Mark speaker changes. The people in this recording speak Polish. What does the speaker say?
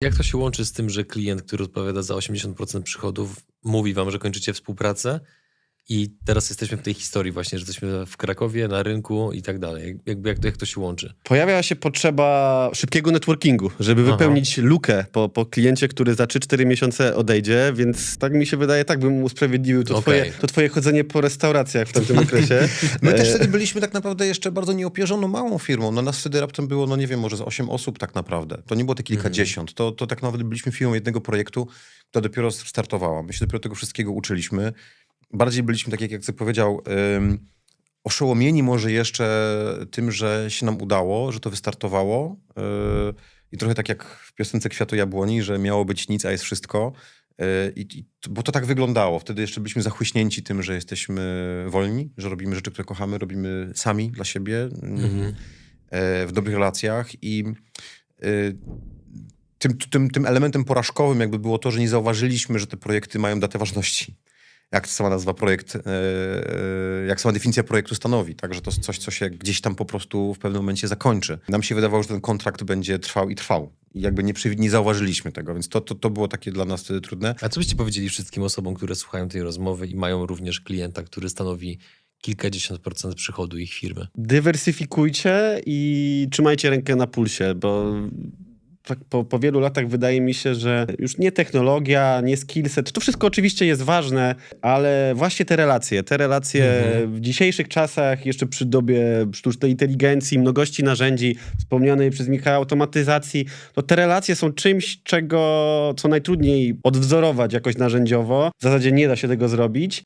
Speaker 1: Jak to się łączy z tym, że klient, który odpowiada za 80% przychodów, mówi wam, że kończycie współpracę i teraz jesteśmy w tej historii właśnie, że jesteśmy w Krakowie, na rynku i tak dalej. Jak- Jakby jak to, jak to się łączy?
Speaker 2: Pojawia się potrzeba szybkiego networkingu, żeby
Speaker 1: Aha.
Speaker 2: wypełnić lukę po, po kliencie, który za 3-4 miesiące odejdzie, więc tak mi się wydaje, tak bym usprawiedliwił to,
Speaker 1: Okej.
Speaker 2: twoje, to twoje chodzenie po restauracjach w tamtym okresie.
Speaker 3: My też wtedy byliśmy tak naprawdę jeszcze bardzo nieopierzoną małą firmą. No nas wtedy raptem było, no nie wiem, może z 8 osób tak naprawdę. To nie było te kilkadziesiąt. To, to tak naprawdę byliśmy firmą jednego projektu, która dopiero startowała. My się dopiero tego wszystkiego uczyliśmy. Bardziej byliśmy, tak jak Jacek powiedział, ym, oszołomieni może jeszcze tym, że się nam udało, że to wystartowało. Yy, I trochę tak jak w piosence Kwiatu Jabłoni, że miało być nic, a jest wszystko. Yy, I, i, bo to tak wyglądało. Wtedy jeszcze byliśmy zachłyśnięci tym, że jesteśmy wolni, że robimy rzeczy, które kochamy, robimy sami dla siebie,
Speaker 1: Mhm.
Speaker 3: e, w dobrych relacjach i e, tym, tym, tym elementem porażkowym jakby było to, że nie zauważyliśmy, że te projekty mają datę ważności. Jak sama nazwa projekt, e, e, jak sama definicja projektu stanowi, tak, że to jest coś, co się gdzieś tam po prostu w pewnym momencie zakończy. Nam się wydawało, że ten kontrakt będzie trwał i trwał. I jakby nie, przy, nie zauważyliśmy tego, więc to, to, to było takie dla nas wtedy trudne.
Speaker 1: A co byście powiedzieli wszystkim osobom, które słuchają tej rozmowy i mają również klienta, który stanowi kilkadziesiąt procent przychodu ich firmy?
Speaker 2: dywersyfikujcie i trzymajcie rękę na pulsie, bo tak po, po wielu latach wydaje mi się, że już nie technologia, nie skillset, to wszystko oczywiście jest ważne, ale właśnie te relacje, te relacje
Speaker 1: Mhm.
Speaker 2: w dzisiejszych czasach, jeszcze przy dobie sztucznej inteligencji, mnogości narzędzi, wspomnianej przez Michała automatyzacji, to te relacje są czymś, czego, co najtrudniej odwzorować jakoś narzędziowo. W zasadzie nie da się tego zrobić,